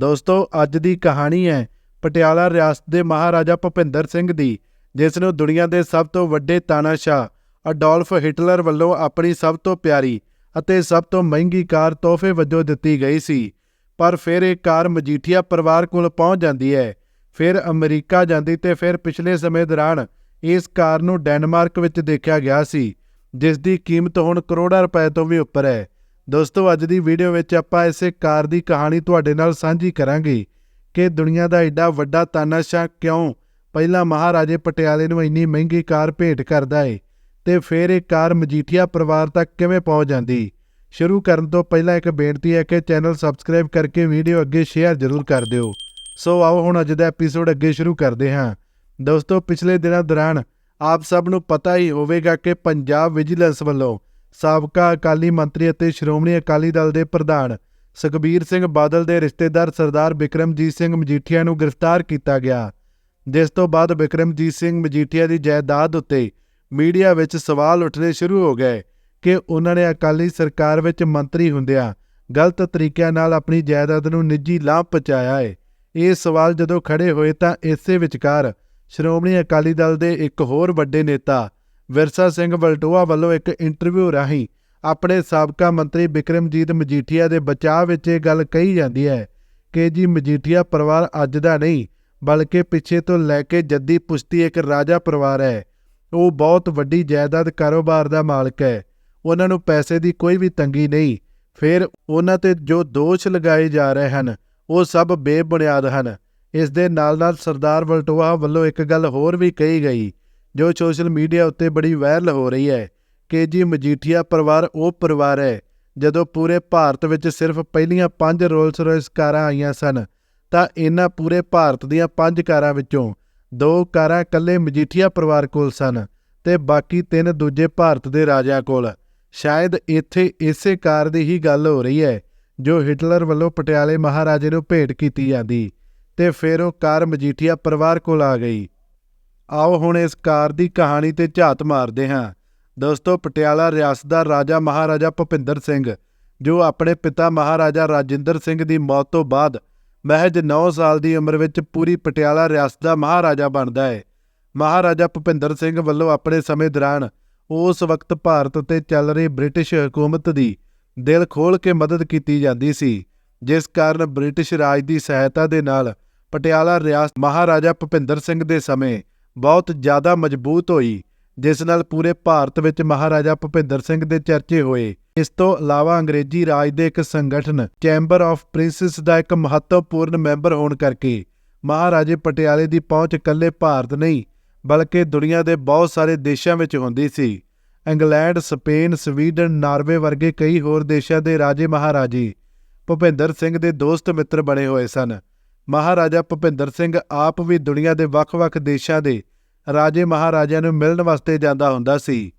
ਦੋਸਤੋ, ਅੱਜ ਦੀ ਕਹਾਣੀ ਹੈ ਪਟਿਆਲਾ ਰਿਆਸਤ ਦੇ ਮਹਾਰਾਜਾ ਭੁਪਿੰਦਰ ਸਿੰਘ ਦੀ, ਜਿਸ ਨੂੰ ਦੁਨੀਆ ਦੇ ਸਭ ਤੋਂ ਵੱਡੇ ਤਾਨਾਸ਼ਾਹ ਅਡੋਲਫ ਹਿਟਲਰ ਵੱਲੋਂ ਆਪਣੀ ਸਭ ਤੋਂ ਪਿਆਰੀ ਅਤੇ ਸਭ ਤੋਂ ਮਹਿੰਗੀ ਕਾਰ ਤੋਹਫੇ ਵਜੋਂ ਦਿੱਤੀ ਗਈ ਸੀ। ਪਰ ਫਿਰ ਇਹ ਕਾਰ ਮਜੀਠੀਆ ਪਰਿਵਾਰ ਕੋਲ ਪਹੁੰਚ ਜਾਂਦੀ ਹੈ, ਫਿਰ ਅਮਰੀਕਾ ਜਾਂਦੀ ਤੇ ਫਿਰ ਪਿਛਲੇ ਸਮੇਂ ਦੌਰਾਨ ਇਸ ਕਾਰ ਨੂੰ ਡੈਨਮਾਰਕ ਵਿੱਚ ਦੇਖਿਆ ਗਿਆ ਸੀ, ਜਿਸ ਦੀ ਕੀਮਤ ਹੁਣ ਕਰੋੜਾਂ ਰੁਪਏ ਤੋਂ ਵੀ ਉੱਪਰ ਹੈ। ਦੋਸਤੋ, ਅੱਜ ਦੀ ਵੀਡੀਓ ਵਿੱਚ ਆਪਾਂ ਇਸੇ ਕਾਰ ਦੀ ਕਹਾਣੀ ਤੁਹਾਡੇ ਨਾਲ ਸਾਂਝੀ ਕਰਾਂਗੇ ਕਿ ਦੁਨੀਆ ਦਾ ਐਡਾ ਵੱਡਾ ਤਾਨਾਸ਼ਾਹ ਕਿਉਂ ਪਹਿਲਾਂ ਮਹਾਰਾਜੇ ਪਟਿਆਲੇ ਨੂੰ ਇੰਨੀ ਮਹਿੰਗੀ ਕਾਰ ਭੇਟ ਕਰਦਾ ਏ ਤੇ ਫਿਰ ਇਹ ਕਾਰ ਮਜੀਠੀਆ ਪਰਿਵਾਰ ਤੱਕ ਕਿਵੇਂ ਪਹੁੰਚ ਜਾਂਦੀ? ਸ਼ੁਰੂ ਕਰਨ ਤੋਂ ਪਹਿਲਾਂ ਇੱਕ ਬੇਨਤੀ ਹੈ ਕਿ ਚੈਨਲ ਸਬਸਕ੍ਰਾਈਬ ਕਰਕੇ ਵੀਡੀਓ ਅੱਗੇ ਸ਼ੇਅਰ ਜ਼ਰੂਰ ਕਰ ਦਿਓ। ਸੋ ਆਓ, ਹੁਣ ਅੱਜ ਦਾ ਐਪੀਸੋਡ ਅੱਗੇ ਸ਼ੁਰੂ ਕਰਦੇ ਹਾਂ। ਦੋਸਤੋ, ਪਿਛਲੇ ਦਿਨਾਂ ਦੌਰਾਨ ਆਪ ਸਭ ਨੂੰ ਪਤਾ ਹੀ ਹੋਵੇਗਾ ਕਿ ਪੰਜਾਬ ਵਿਜੀਲੈਂਸ ਵੱਲੋਂ ਸਾਬਕਾ ਅਕਾਲੀ ਮੰਤਰੀ ਅਤੇ ਸ਼੍ਰੋਮਣੀ ਅਕਾਲੀ ਦਲ ਦੇ ਪ੍ਰਧਾਨ ਸੁਖਬੀਰ ਸਿੰਘ ਬਾਦਲ ਦੇ ਰਿਸ਼ਤੇਦਾਰ ਸਰਦਾਰ ਬਿਕਰਮਜੀਤ ਸਿੰਘ ਮਜੀਠੀਆ ਨੂੰ ਗ੍ਰਿਫਤਾਰ ਕੀਤਾ ਗਿਆ। ਜਿਸ ਤੋਂ ਬਾਅਦ ਬਿਕਰਮਜੀਤ ਸਿੰਘ ਮਜੀਠੀਆ ਦੀ ਜਾਇਦਾਦ ਉੱਤੇ ਮੀਡੀਆ ਵਿੱਚ ਸਵਾਲ ਉੱਠਣੇ ਸ਼ੁਰੂ ਹੋ ਗਏ ਕਿ ਉਹਨਾਂ ਨੇ ਅਕਾਲੀ ਸਰਕਾਰ ਵਿੱਚ ਮੰਤਰੀ ਹੁੰਦਿਆਂ ਗਲਤ ਤਰੀਕਿਆਂ ਨਾਲ ਆਪਣੀ ਜਾਇਦਾਦ ਨੂੰ ਨਿੱਜੀ ਲਾਭ ਪਹੁੰਚਾਇਆ ਹੈ ਇਹ ਸਵਾਲ ਜਦੋਂ ਖੜੇ ਹੋਏ ਤਾਂ ਇਸੇ ਵਿਚਕਾਰ ਸ਼੍ਰੋਮਣੀ ਅਕਾਲੀ ਦਲ ਦੇ ਇੱਕ ਹੋਰ ਵੱਡੇ ਨੇਤਾ ਵਿਰਸਾ ਸਿੰਘ ਵਲਟੋਆ ਵੱਲੋਂ ਇੱਕ ਇੰਟਰਵਿਊ ਰਾਹੀਂ ਆਪਣੇ ਸਾਬਕਾ ਮੰਤਰੀ ਬਿਕਰਮਜੀਤ ਮਜੀਠੀਆ ਦੇ ਬਚਾਅ ਵਿੱਚ ਇਹ ਗੱਲ ਕਹੀ ਜਾਂਦੀ ਹੈ ਕਿ ਜੀ ਮਜੀਠੀਆ ਪਰਿਵਾਰ ਅੱਜ ਦਾ ਨਹੀਂ, ਬਲਕਿ ਪਿੱਛੇ ਤੋਂ ਲੈ ਕੇ ਜੱਦੀ ਪੁਸ਼ਤੀ ਇੱਕ ਰਾਜਾ ਪਰਿਵਾਰ ਹੈ। ਉਹ ਬਹੁਤ ਵੱਡੀ ਜਾਇਦਾਦ ਕਾਰੋਬਾਰ ਦਾ ਮਾਲਕ ਹੈ। ਉਹਨਾਂ ਨੂੰ ਪੈਸੇ ਦੀ ਕੋਈ ਵੀ ਤੰਗੀ ਨਹੀਂ। ਫਿਰ ਉਹਨਾਂ ਤੇ ਜੋ ਦੋਸ਼ ਲਗਾਏ ਜਾ ਰਹੇ ਹਨ, ਉਹ ਸਭ ਬੇਬੁਨਿਆਦ ਹਨ। ਇਸ ਦੇ ਨਾਲ-ਨਾਲ ਸਰਦਾਰ ਵਲਟੋਆ ਵੱਲੋਂ ਇੱਕ ਗੱਲ ਹੋਰ ਵੀ ਕਹੀ ਗਈ ਜੋ ਸੋਸ਼ਲ ਮੀਡੀਆ ਉੱਤੇ ਬੜੀ ਵਾਇਰਲ ਹੋ ਰਹੀ ਹੈ। ਕਿ ਜੀ ਮਜੀਠੀਆ ਪਰਿਵਾਰ ਉਹ ਪਰਿਵਾਰ ਹੈ, ਜਦੋਂ ਪੂਰੇ ਭਾਰਤ ਵਿੱਚ ਸਿਰਫ ਪਹਿਲੀਆਂ 5 ਰੋਲਸ ਰੋਇਸ ਕਾਰਾਂ ਆਈਆਂ ਸਨ, ਤਾਂ ਇਹਨਾਂ ਪੂਰੇ ਭਾਰਤ ਦੀਆਂ 5 ਕਾਰਾਂ ਵਿੱਚੋਂ ਦੋ ਕਾਰਾਂ ਇਕੱਲੇ ਮਜੀਠੀਆ ਪਰਿਵਾਰ ਕੋਲ ਸਨ ਤੇ ਬਾਕੀ ਤਿੰਨ ਦੂਜੇ ਭਾਰਤ ਦੇ ਰਾਜਿਆਂ ਕੋਲ। ਸ਼ਾਇਦ ਇੱਥੇ ਇਸੇ ਕਾਰ ਦੀ ਹੀ ਗੱਲ ਹੋ ਰਹੀ ਹੈ, ਜੋ ਹਿਟਲਰ ਵੱਲੋਂ ਪਟਿਆਲੇ ਮਹਾਰਾਜੇ ਨੂੰ ਭੇਟ ਕੀਤੀ ਜਾਂਦੀ, ਤੇ ਫਿਰ ਉਹ ਕਾਰ ਮਜੀਠੀਆ ਪਰਿਵਾਰ ਕੋਲ ਆ ਗਈ। ਆਓ ਹੁਣ ਇਸ ਕਾਰ ਦੀ ਕਹਾਣੀ ਤੇ ਝਾਤ ਮਾਰਦੇ ਹਾਂ। ਦੋਸਤੋ, ਪਟਿਆਲਾ ਰਿਆਸਤ ਦਾ ਰਾਜਾ ਮਹਾਰਾਜਾ ਭੁਪਿੰਦਰ ਸਿੰਘ, ਜੋ ਆਪਣੇ ਪਿਤਾ ਮਹਾਰਾਜਾ ਰਾਜਿੰਦਰ ਸਿੰਘ ਦੀ ਮੌਤ ਤੋਂ ਬਾਅਦ ਮਹਿਜ 9 ਸਾਲ ਦੀ ਉਮਰ ਵਿੱਚ ਪੂਰੀ ਪਟਿਆਲਾ ਰਿਆਸਤ ਦਾ ਮਹਾਰਾਜਾ ਬਣਦਾ ਹੈ ਮਹਾਰਾਜਾ ਭੁਪਿੰਦਰ ਸਿੰਘ ਵੱਲੋਂ ਆਪਣੇ ਸਮੇਂ ਦੌਰਾਨ ਉਸ ਵਕਤ ਭਾਰਤ ਤੇ ਚੱਲ ਰਹੀ ਬ੍ਰਿਟਿਸ਼ ਹਕੂਮਤ ਦੀ ਦਿਲ ਖੋਲ ਕੇ ਮਦਦ ਕੀਤੀ ਜਾਂਦੀ ਸੀ, ਜਿਸ ਕਾਰਨ ਬ੍ਰਿਟਿਸ਼ ਰਾਜ ਦੀ ਸਹਾਇਤਾ ਦੇ ਨਾਲ ਪਟਿਆਲਾ ਰਿਆਸਤ ਮਹਾਰਾਜਾ ਭੁਪਿੰਦਰ ਸਿੰਘ ਦੇ ਸਮੇਂ ਬਹੁਤ ਜ਼ਿਆਦਾ ਮਜ਼ਬੂਤ ਹੋਈ, ਜਿਸ ਨਾਲ ਪੂਰੇ ਭਾਰਤ ਵਿੱਚ ਮਹਾਰਾਜਾ ਭੁਪਿੰਦਰ ਸਿੰਘ ਦੇ ਚਰਚੇ ਹੋਏ। ਇਸ ਤੋਂ ਇਲਾਵਾ ਅੰਗਰੇਜ਼ੀ ਰਾਜ ਦੇ ਇੱਕ ਸੰਗਠਨ ਚੈਂਬਰ ਆਫ ਪ੍ਰਿੰਸੈਸ ਦਾ ਇੱਕ ਮਹੱਤਵਪੂਰਨ ਮੈਂਬਰ ਹੋਣ ਕਰਕੇ ਮਹਾਰਾਜੇ ਪਟਿਆਲੇ ਦੀ ਪਹੁੰਚ ਇਕੱਲੇ ਭਾਰਤ ਨਹੀਂ, ਬਲਕਿ ਦੁਨੀਆ ਦੇ ਬਹੁਤ ਸਾਰੇ ਦੇਸ਼ਾਂ ਵਿੱਚ ਹੁੰਦੀ ਸੀ। ਇੰਗਲੈਂਡ, ਸਪੇਨ, ਸਵੀਡਨ, ਨਾਰਵੇ ਵਰਗੇ ਕਈ ਹੋਰ ਦੇਸ਼ਾਂ ਦੇ ਰਾਜੇ ਮਹਾਰਾਜੇ ਭੁਪਿੰਦਰ ਸਿੰਘ ਦੇ ਦੋਸਤ ਮਿੱਤਰ ਬਣੇ ਹੋਏ ਸਨ। ਮਹਾਰਾਜਾ ਭੁਪਿੰਦਰ ਸਿੰਘ ਆਪ ਵੀ ਦੁਨੀਆ ਦੇ ਵੱਖ-ਵੱਖ ਦੇਸ਼ਾਂ ਦੇ ਰਾਜੇ ਮਹਾਰਾਜਿਆਂ ਨੂੰ ਮਿਲਣ ਵਾਸਤੇ ਜਾਂਦਾ ਹੁੰਦਾ ਸੀ।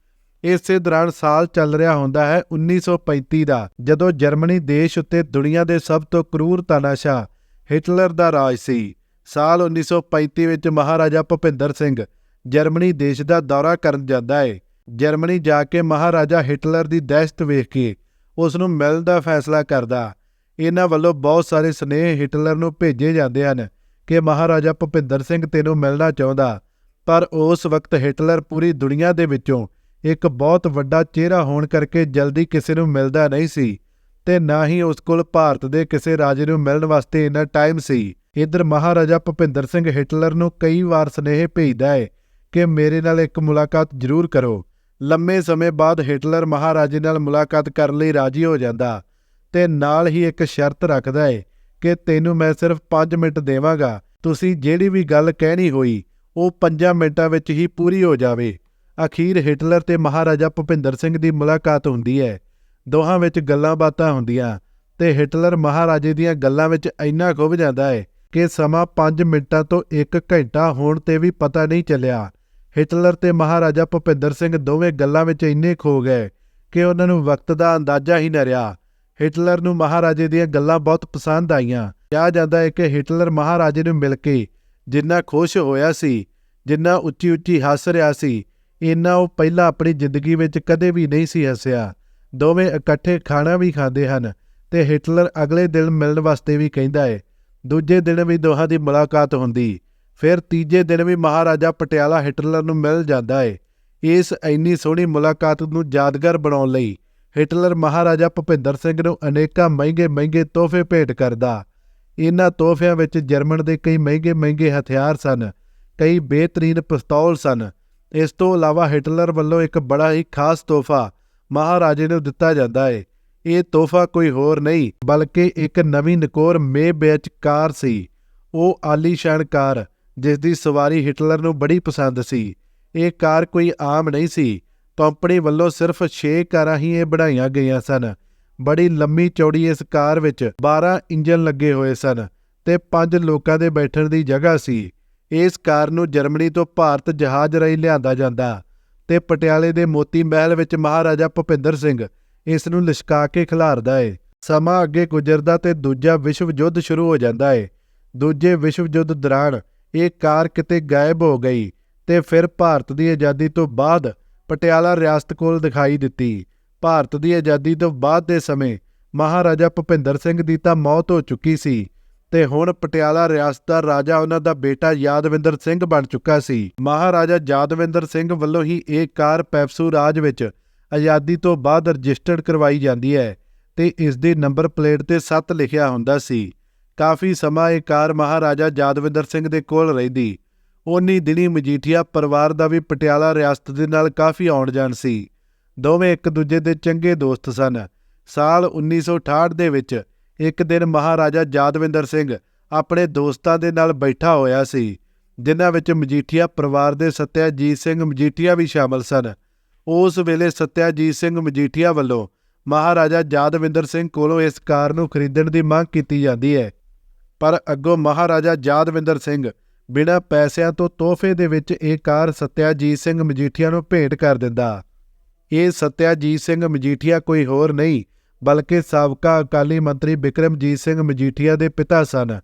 ਇਸੇ ਦੌਰਾਨ ਸਾਲ ਚੱਲ ਰਿਹਾ ਹੁੰਦਾ ਹੈ 1935 ਦਾ, ਜਦੋਂ ਜਰਮਨੀ ਦੇਸ਼ ਉੱਤੇ ਦੁਨੀਆ ਦੇ ਸਭ ਤੋਂ ਕਰੂਰ ਤਾਨਾਸ਼ਾਹ ਹਿਟਲਰ ਦਾ ਰਾਜ ਸੀ। ਸਾਲ 1935 ਵਿੱਚ ਮਹਾਰਾਜਾ ਭੁਪਿੰਦਰ ਸਿੰਘ ਜਰਮਨੀ ਦੇਸ਼ ਦਾ ਦੌਰਾ ਕਰਨ ਜਾਂਦਾ ਹੈ ਜਰਮਨੀ ਜਾ ਕੇ ਮਹਾਰਾਜਾ ਹਿਟਲਰ ਦੀ ਦਹਿਸ਼ਤ ਵੇਖ ਕੇ ਉਸ ਨੂੰ ਮਿਲਣ ਦਾ ਫੈਸਲਾ ਕਰਦਾ। ਇਹਨਾਂ ਵੱਲੋਂ ਬਹੁਤ ਸਾਰੇ ਸਨੇਹ ਹਿਟਲਰ ਨੂੰ ਭੇਜੇ ਜਾਂਦੇ ਹਨ ਕਿ ਮਹਾਰਾਜਾ ਭੁਪਿੰਦਰ ਸਿੰਘ ਤੈਨੂੰ ਮਿਲਣਾ ਚਾਹੁੰਦਾ। ਪਰ ਉਸ ਵਕਤ ਹਿਟਲਰ ਪੂਰੀ ਦੁਨੀਆ ਦੇ ਵਿੱਚੋਂ ਇੱਕ ਬਹੁਤ ਵੱਡਾ ਚਿਹਰਾ ਹੋਣ ਕਰਕੇ ਜਲਦੀ ਕਿਸੇ ਨੂੰ ਮਿਲਦਾ ਨਹੀਂ ਸੀ ਤੇ ਨਾ ਹੀ ਉਸ ਕੋਲ ਭਾਰਤ ਦੇ ਕਿਸੇ ਰਾਜੇ ਨੂੰ ਮਿਲਣ ਵਾਸਤੇ ਇੰਨਾ ਟਾਈਮ ਸੀ। ਇਧਰ ਮਹਾਰਾਜਾ ਭੁਪਿੰਦਰ ਸਿੰਘ ਹਿਟਲਰ ਨੂੰ ਕਈ ਵਾਰ ਸਨੇਹ ਭੇਜਦਾ ਹੈ ਕਿ ਮੇਰੇ ਨਾਲ ਇੱਕ ਮੁਲਾਕਾਤ ਜ਼ਰੂਰ ਕਰੋ। ਲੰਮੇ ਸਮੇਂ ਬਾਅਦ ਹਿਟਲਰ ਮਹਾਰਾਜੇ ਨਾਲ ਮੁਲਾਕਾਤ ਕਰਨ ਲਈ ਰਾਜੀ ਹੋ ਜਾਂਦਾ। ਤੇ ਨਾਲ ਹੀ ਇੱਕ ਸ਼ਰਤ ਰੱਖਦਾ ਹੈ ਕਿ ਤੈਨੂੰ ਮੈਂ ਸਿਰਫ 5 ਮਿੰਟ ਦੇਵਾਂਗਾ। ਤੁਸੀਂ ਜਿਹੜੀ ਵੀ ਗੱਲ ਕਹਿਣੀ ਹੋਈ, ਉਹ 5 ਮਿੰਟਾਂ ਵਿੱਚ ਹੀ ਪੂਰੀ ਹੋ ਜਾਵੇ। ਅਖੀਰ ਹਿਟਲਰ ਤੇ ਮਹਾਰਾਜਾ ਭੁਪਿੰਦਰ ਸਿੰਘ ਦੀ ਮੁਲਾਕਾਤ ਹੁੰਦੀ ਹੈ ਦੋਹਾਂ ਵਿੱਚ ਗੱਲਾਂ ਬਾਤਾਂ ਹੁੰਦੀਆਂ ਤੇ ਹਿਟਲਰ ਮਹਾਰਾਜੇ ਦੀਆਂ ਗੱਲਾਂ ਵਿੱਚ ਇੰਨਾ ਖੁੱਭ ਜਾਂਦਾ ਹੈ ਕਿ ਸਮਾਂ 5 ਮਿੰਟਾਂ ਤੋਂ 1 ਘੰਟਾ ਹੋਣ ਤੇ ਵੀ ਪਤਾ ਨਹੀਂ ਚੱਲਿਆ। ਹਿਟਲਰ ਤੇ ਮਹਾਰਾਜਾ ਭੁਪਿੰਦਰ ਸਿੰਘ ਦੋਵੇਂ ਗੱਲਾਂ ਵਿੱਚ ਇੰਨੇ ਖੋ ਗਏ ਕਿ ਉਹਨਾਂ ਨੂੰ ਵਕਤ ਦਾ ਅੰਦਾਜ਼ਾ ਹੀ ਨਾ ਰਿਹਾ। ਹਿਟਲਰ ਨੂੰ ਮਹਾਰਾਜੇ ਦੀਆਂ ਗੱਲਾਂ ਬਹੁਤ ਪਸੰਦ ਆਈਆਂ। ਕਿਹਾ ਜਾਂਦਾ ਹੈ ਕਿ ਹਿਟਲਰ ਮਹਾਰਾਜੇ ਨੂੰ ਮਿਲ ਕੇ ਜਿੰਨਾ ਖੁਸ਼ ਹੋਇਆ ਸੀ, ਜਿੰਨਾ ਉੱਚੀ-ਉੱਚੀ ਹੱਸ ਰਿਹਾ ਸੀ, ਇੰਨਾ ਉਹ ਪਹਿਲਾਂ ਆਪਣੀ ਜ਼ਿੰਦਗੀ ਵਿੱਚ ਕਦੇ ਵੀ ਨਹੀਂ ਸੀ ਹੱਸਿਆ। ਦੋਵੇਂ ਇਕੱਠੇ ਖਾਣਾ ਵੀ ਖਾਂਦੇ ਹਨ ਤੇ ਹਿਟਲਰ ਅਗਲੇ ਦਿਨ ਮਿਲਣ ਵਾਸਤੇ ਵੀ ਕਹਿੰਦਾ ਹੈ। ਦੂਜੇ ਦਿਨ ਵੀ ਦੋਹਾਂ ਦੀ ਮੁਲਾਕਾਤ ਹੁੰਦੀ, ਫਿਰ ਤੀਜੇ ਦਿਨ ਵੀ ਮਹਾਰਾਜਾ ਪਟਿਆਲਾ ਹਿਟਲਰ ਨੂੰ ਮਿਲ ਜਾਂਦਾ ਹੈ। ਇਸ ਇੰਨੀ ਸੋਹਣੀ ਮੁਲਾਕਾਤ ਨੂੰ ਯਾਦਗਾਰ ਬਣਾਉਣ ਲਈ ਹਿਟਲਰ ਮਹਾਰਾਜਾ ਭੁਪਿੰਦਰ ਸਿੰਘ ਨੂੰ ਅਨੇਕਾਂ ਮਹਿੰਗੇ-ਮਹਿੰਗੇ ਤੋਹਫੇ ਭੇਟ ਕਰਦਾ। ਇਹਨਾਂ ਤੋਹਫਿਆਂ ਵਿੱਚ ਜਰਮਨ ਦੇ ਕਈ ਮਹਿੰਗੇ-ਮਹਿੰਗੇ ਹਥਿਆਰ ਸਨ, ਕਈ ਬੇਹਤਰੀਨ ਪਿਸਤੌਲ ਸਨ। ਇਸ ਤੋਂ ਇਲਾਵਾ ਹਿਟਲਰ ਵੱਲੋਂ ਇੱਕ ਬੜਾ ਹੀ ਖਾਸ ਤੋਹਫਾ ਮਹਾਰਾਜੇ ਨੂੰ ਦਿੱਤਾ ਜਾਂਦਾ ਹੈ ਇਹ ਤੋਹਫਾ ਕੋਈ ਹੋਰ ਨਹੀਂ, ਬਲਕਿ ਇੱਕ ਨਵੀਂ ਨਕੋਰ ਮੇ ਵਿੱਚ ਕਾਰ ਸੀ। ਉਹ ਆਲੀਸ਼ਾਨ ਕਾਰ ਜਿਸ ਦੀ ਸਵਾਰੀ ਹਿਟਲਰ ਨੂੰ ਬੜੀ ਪਸੰਦ ਸੀ। ਇਹ ਕਾਰ ਕੋਈ ਆਮ ਨਹੀਂ ਸੀ ਕੰਪਨੀ ਵੱਲੋਂ ਸਿਰਫ 6 ਕਾਰਾਂ ਹੀ ਇਹ ਬਣਾਈਆਂ ਗਈਆਂ ਸਨ। ਬੜੀ ਲੰਮੀ ਚੌੜੀ ਇਸ ਕਾਰ ਵਿੱਚ 12 ਇੰਜਨ ਲੱਗੇ ਹੋਏ ਸਨ ਤੇ 5 ਲੋਕਾਂ ਦੇ ਬੈਠਣ ਦੀ ਜਗ੍ਹਾ ਸੀ। ਇਸ ਕਾਰ ਨੂੰ ਜਰਮਨੀ ਤੋਂ ਭਾਰਤ ਜਹਾਜ਼ ਰਾਹੀਂ ਲਿਆਂਦਾ ਜਾਂਦਾ ਤੇ ਪਟਿਆਲੇ ਦੇ ਮੋਤੀ ਮਹਿਲ ਵਿੱਚ ਮਹਾਰਾਜਾ ਭੁਪਿੰਦਰ ਸਿੰਘ ਇਸ ਨੂੰ ਲਿਸ਼ਕਾ ਕੇ ਖਿਲਾਰਦਾ ਏ। ਸਮਾਂ ਅੱਗੇ ਗੁਜ਼ਰਦਾ ਤੇ ਦੂਜਾ ਵਿਸ਼ਵ ਯੁੱਧ ਸ਼ੁਰੂ ਹੋ ਜਾਂਦਾ ਏ। ਦੂਜੇ ਵਿਸ਼ਵ ਯੁੱਧ ਦੌਰਾਨ ਇਹ ਕਾਰ ਕਿਤੇ ਗਾਇਬ ਹੋ ਗਈ ਤੇ ਫਿਰ ਭਾਰਤ ਦੀ ਆਜ਼ਾਦੀ ਤੋਂ ਬਾਅਦ ਪਟਿਆਲਾ ਰਿਆਸਤ ਕੋਲ ਦਿਖਾਈ ਦਿੱਤੀ। ਭਾਰਤ ਦੀ ਆਜ਼ਾਦੀ ਤੋਂ ਬਾਅਦ ਦੇ ਸਮੇਂ ਮਹਾਰਾਜਾ ਭੁਪਿੰਦਰ ਸਿੰਘ ਦੀ ਤਾਂ ਮੌਤ ਹੋ ਚੁੱਕੀ ਸੀ ਤੇ ਹੁਣ ਪਟਿਆਲਾ ਰਿਆਸਤ ਦਾ ਰਾਜਾ ਉਹਨਾਂ ਦਾ ਬੇਟਾ ਯਾਦਵਿੰਦਰ ਸਿੰਘ ਬਣ ਚੁੱਕਾ ਸੀ। ਮਹਾਰਾਜਾ ਯਾਦਵਿੰਦਰ ਸਿੰਘ ਵੱਲੋਂ ਹੀ ਇਹ ਕਾਰ ਪੈਪਸੂ ਰਾਜ ਵਿੱਚ ਆਜ਼ਾਦੀ ਤੋਂ ਬਾਅਦ ਰਜਿਸਟਰਡ ਕਰਵਾਈ ਜਾਂਦੀ ਹੈ ਤੇ ਇਸ ਦੀ ਨੰਬਰ ਪਲੇਟ ਤੇ 7 ਲਿਖਿਆ ਹੁੰਦਾ ਸੀ। ਕਾਫੀ ਸਮਾਂ ਇਹ ਕਾਰ ਮਹਾਰਾਜਾ ਯਾਦਵਿੰਦਰ ਸਿੰਘ ਦੇ ਕੋਲ ਰਹਿੰਦੀ। ਉਨੀ ਦਿਨੀ ਮਜੀਠੀਆ ਪਰਿਵਾਰ ਦਾ ਵੀ ਪਟਿਆਲਾ ਰਿਆਸਤ ਦੇ ਨਾਲ ਕਾਫੀ ਆਉਣ ਜਾਣ ਸੀ। ਦੋਵੇਂ ਇੱਕ ਦੂਜੇ ਦੇ ਚੰਗੇ ਦੋਸਤ ਸਨ। ਸਾਲ 1968 ਦੇ ਵਿੱਚ ਇੱਕ ਦਿਨ ਮਹਾਰਾਜਾ ਯਾਦਵਿੰਦਰ ਸਿੰਘ ਆਪਣੇ ਦੋਸਤਾਂ ਦੇ ਨਾਲ ਬੈਠਾ ਹੋਇਆ ਸੀ, ਜਿਨ੍ਹਾਂ ਵਿੱਚ ਮਜੀਠੀਆ ਪਰਿਵਾਰ ਦੇ ਸਤਿਆਜੀਤ ਸਿੰਘ ਮਜੀਠੀਆ ਵੀ ਸ਼ਾਮਲ ਸਨ। ਉਸ ਵੇਲੇ ਸਤਿਆਜੀਤ ਸਿੰਘ ਮਜੀਠੀਆ ਵੱਲੋਂ ਮਹਾਰਾਜਾ ਯਾਦਵਿੰਦਰ ਸਿੰਘ ਕੋਲੋਂ ਇਸ ਕਾਰ ਨੂੰ ਖਰੀਦਣ ਦੀ ਮੰਗ ਕੀਤੀ ਜਾਂਦੀ ਹੈ। ਪਰ ਅੱਗੋਂ ਮਹਾਰਾਜਾ ਯਾਦਵਿੰਦਰ ਸਿੰਘ ਬਿਨਾਂ ਪੈਸਿਆਂ ਤੋਂ ਤੋਹਫੇ ਦੇ ਵਿੱਚ ਇਹ ਕਾਰ ਸਤਿਆਜੀਤ ਸਿੰਘ ਮਜੀਠੀਆ ਨੂੰ ਭੇਟ ਕਰ ਦਿੰਦਾ। ਇਹ ਸਤਿਆਜੀਤ ਸਿੰਘ ਮਜੀਠੀਆ ਕੋਈ ਹੋਰ ਨਹੀਂ, ਬਲਕਿ ਸਾਬਕਾ ਅਕਾਲੀ ਮੰਤਰੀ ਬਿਕਰਮਜੀਤ ਸਿੰਘ ਮਜੀਠੀਆ ਦੇ ਪਿਤਾ ਸਨ।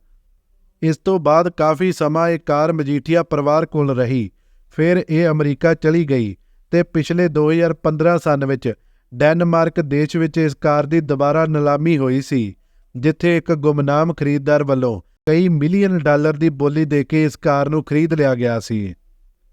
ਇਸ ਤੋਂ ਬਾਅਦ ਕਾਫੀ ਸਮਾਂ ਇਹ ਕਾਰ ਮਜੀਠੀਆ ਪਰਿਵਾਰ ਕੋਲ ਰਹੀ। ਫਿਰ ਇਹ ਅਮਰੀਕਾ ਚਲੀ ਗਈ ਤੇ ਪਿਛਲੇ 2015 ਸਨ ਵਿੱਚ ਡੈਨਮਾਰਕ ਦੇਸ਼ ਵਿੱਚ ਇਸ ਕਾਰ ਦੀ ਦੁਬਾਰਾ ਨਿਲਾਮੀ ਹੋਈ ਸੀ, ਜਿੱਥੇ ਇੱਕ ਗੁੰਮਨਾਮ ਖਰੀਦਦਾਰ ਵੱਲੋਂ ਕਈ ਮਿਲੀਅਨ ਡਾਲਰ ਦੀ ਬੋਲੀ ਦੇ ਕੇ ਇਸ ਕਾਰ ਨੂੰ ਖਰੀਦ ਲਿਆ ਗਿਆ ਸੀ।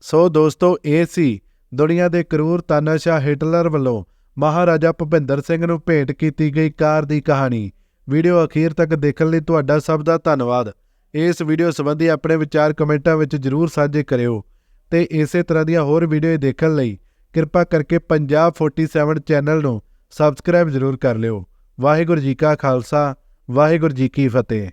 ਸੋ ਦੋਸਤੋ, ਇਹ ਸੀ ਦੁਨੀਆ ਦੇ ਕਰੂਰ ਤਾਨਾਸ਼ਾਹ ਹਿਟਲਰ ਵੱਲੋਂ ਮਹਾਰਾਜਾ ਭੁਪਿੰਦਰ ਸਿੰਘ ਨੂੰ ਭੇਟ ਕੀਤੀ ਗਈ ਕਾਰ ਦੀ ਕਹਾਣੀ। ਵੀਡੀਓ ਅਖੀਰ ਤੱਕ ਦੇਖਣ ਲਈ ਤੁਹਾਡਾ ਸਭ ਦਾ ਧੰਨਵਾਦ। ਇਸ ਵੀਡੀਓ ਸੰਬੰਧੀ ਆਪਣੇ ਵਿਚਾਰ ਕਮੈਂਟਾਂ ਵਿੱਚ ਜਰੂਰ ਸਾਂਝੇ ਕਰਿਓ। ਤੇ ਇਸੇ ਤਰ੍ਹਾਂ ਦੀਆਂ ਹੋਰ ਵੀਡੀਓ ਦੇਖਣ ਲਈ ਕਿਰਪਾ ਕਰਕੇ ਪੰਜਾਬ 47 ਚੈਨਲ ਨੂੰ ਸਬਸਕ੍ਰਾਈਬ ਜ਼ਰੂਰ ਕਰ ਲਿਓ। ਵਾਹਿਗੁਰੂ ਜੀ ਕਾ ਖਾਲਸਾ, ਵਾਹਿਗੁਰੂ ਜੀ ਕੀ ਫਤਿਹ।